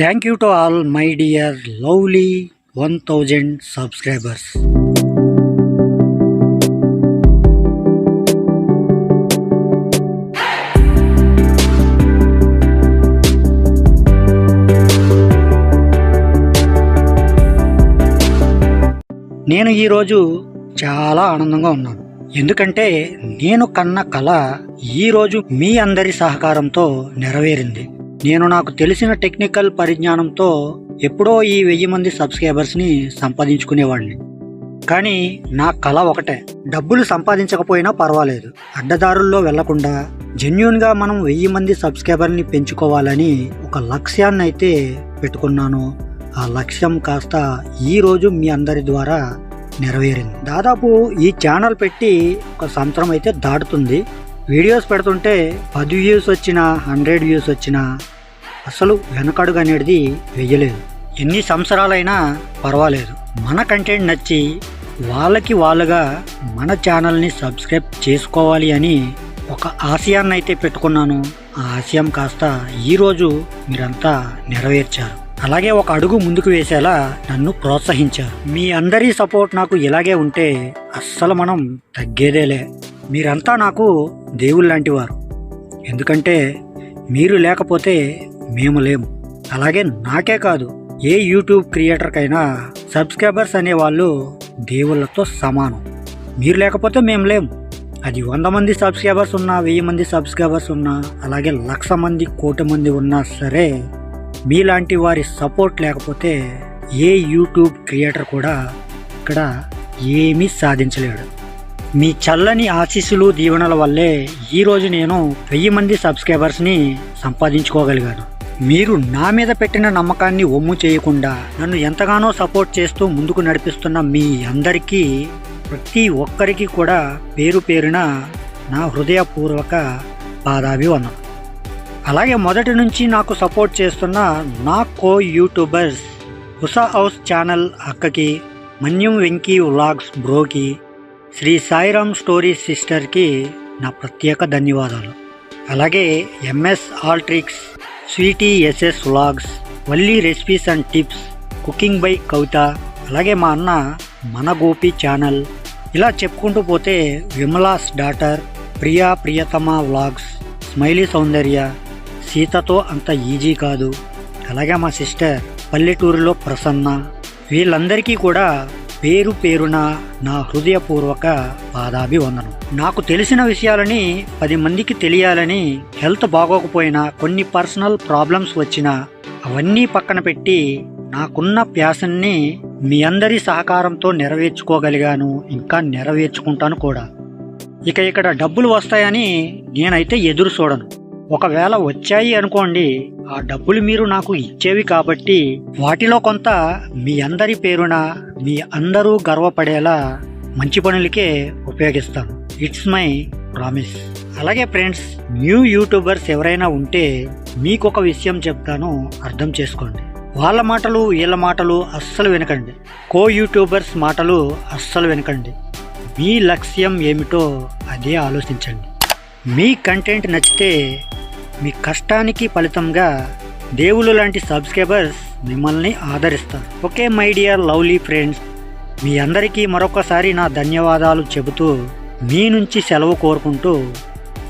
Thank you to all my dear lovely one thousand subscribers నేను ఈరోజు చాలా ఆనందంగా ఉన్నాను. ఎందుకంటే నేను కన్న కళ ఈరోజు మీ అందరి సహకారంతో నెరవేరింది. నేను నాకు తెలిసిన టెక్నికల్ పరిజ్ఞానంతో ఎప్పుడో ఈ వెయ్యి మంది సబ్స్క్రైబర్స్ని సంపాదించుకునేవాడిని. కానీ నా కళ ఒకటే. డబ్బులు సంపాదించకపోయినా పర్వాలేదు. అడ్డదారుల్లో వెళ్ళకుండా జెన్యున్గా మనం వెయ్యి మంది సబ్స్క్రైబర్ని పెంచుకోవాలని ఒక లక్ష్యాన్ని అయితే పెట్టుకున్నాను. ఆ లక్ష్యం కాస్త ఈ రోజు మీ అందరి ద్వారా నెరవేరింది. దాదాపు ఈ ఛానల్ పెట్టి ఒక సంవత్సరం అయితే దాటుతుంది. వీడియోస్ పెడుతుంటే పది వ్యూస్ వచ్చినా హండ్రెడ్ వ్యూస్ వచ్చినా అసలు వెనకడుగు అనేది వెయ్యలేదు ఎన్ని సంవత్సరాలైనా పర్వాలేదు. మన కంటెంట్ నచ్చి వాళ్ళకి వాళ్ళుగా మన ఛానల్ని సబ్స్క్రైబ్ చేసుకోవాలి అని ఒక ఆశయాన్ని అయితే పెట్టుకున్నాను. ఆ ఆశయం కాస్త ఈరోజు మీరంతా నెరవేర్చారు. అలాగే ఒక అడుగు ముందుకు వేసేలా నన్ను ప్రోత్సహించారు. మీ అందరి సపోర్ట్ నాకు ఇలాగే ఉంటే అస్సలు మనం తగ్గేదేలే. మీరంతా నాకు దేవుళ్ళు లాంటి వారు ఎందుకంటే మీరు లేకపోతే మేము లేము. అలాగే నాకే కాదు ఏ యూట్యూబ్ క్రియేటర్కైనా సబ్స్క్రైబర్స్ అనేవాళ్ళు దేవుళ్ళతో సమానం. మీరు లేకపోతే మేము లేము. అది వంద మంది సబ్స్క్రైబర్స్ ఉన్నా వెయ్యి మంది సబ్స్క్రైబర్స్ ఉన్నా అలాగే లక్ష మంది కోటి మంది ఉన్నా సరే మీలాంటి వారి సపోర్ట్ లేకపోతే ఏ యూట్యూబ్ క్రియేటర్ కూడా ఇక్కడ ఏమీ సాధించలేడు. మీ చల్లని ఆశీస్సులు దీవెనల వల్లే ఈరోజు నేను వెయ్యి మంది సబ్స్క్రైబర్స్ని సంపాదించుకోగలిగాను. మీరు నా మీద పెట్టిన నమ్మకాన్ని ఒమ్ము చేయకుండా నన్ను ఎంతగానో సపోర్ట్ చేస్తూ ముందుకు నడిపిస్తున్న మీ అందరికీ ప్రతి ఒక్కరికి కూడా పేరు పేరున నా హృదయపూర్వక పాదాభివందనం. అలాగే మొదటి నుంచి నాకు సపోర్ట్ చేస్తున్న నా co YouTubers Usha house channel అక్కకి మన్యం వెంకీ వ్లాగ్స్ బ్రోకి శ్రీ సాయిరామ్ స్టోరీస్ సిస్టర్కి నా ప్రత్యేక ధన్యవాదాలు. అలాగే MS ఆల్ట్రిక్స్ sweety SS vlogs Valli recipes and tips cooking by Kavitha అలాగే మా అన్న మన గోపి ఛానల్. ఇలా చెప్పుకుంటూ పోతే విమలాస్ డాటర్ ప్రియా ప్రియతమ వ్లాగ్స్ స్మైలీ సౌందర్య సీతతో అంత ఈజీ కాదు. అలాగే మా సిస్టర్ పల్లెటూరులో ప్రసన్న వీళ్ళందరికీ కూడా పేరు పేరున నా హృదయపూర్వక పాదాభివందనం. నాకు తెలిసిన విషయాలని పది మందికి తెలియాలని హెల్త్ బాగోకపోయినా కొన్ని పర్సనల్ ప్రాబ్లమ్స్ వచ్చినా అవన్నీ పక్కన పెట్టి నాకున్న ప్యాషన్ని మీ అందరి సహకారంతో నెరవేర్చుకోగలిగాను ఇంకా నెరవేర్చుకుంటాను కూడా. ఇక ఇక్కడ డబ్బులు వస్తాయని నేనైతే ఎదురు చూడను. ఒకవేళ వచ్చాయి అనుకోండి ఆ డబ్బులు మీరు నాకు ఇచ్చేవి కాబట్టి వాటిలో కొంత మీ అందరి పేరున మీ అందరూ గర్వపడేలా మంచి పనులకే ఉపయోగిస్తాను. ఇట్స్ మై ప్రామిస్ అలాగే ఫ్రెండ్స్ న్యూ యూట్యూబర్స్ ఎవరైనా ఉంటే మీకు ఒక విషయం చెప్తాను అర్థం చేసుకోండి. వాళ్ళ మాటలు వీళ్ళ మాటలు అస్సలు వినకండి. కో యూట్యూబర్స్ మాటలు అస్సలు వినకండి. మీ లక్ష్యం ఏమిటో అదే ఆలోచించండి. మీ కంటెంట్ నచ్చితే మీ కష్టానికి ఫలితంగా దేవుళ్ళు లాంటి సబ్స్క్రైబర్స్ మిమ్మల్ని ఆదరిస్తారు. Okay my dear lovely friends మీ అందరికీ మరొకసారి నా ధన్యవాదాలు చెబుతూ మీ నుంచి సెలవు కోరుకుంటూ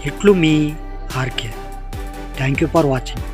ఇట్లు మీ RK. Thank you for watching.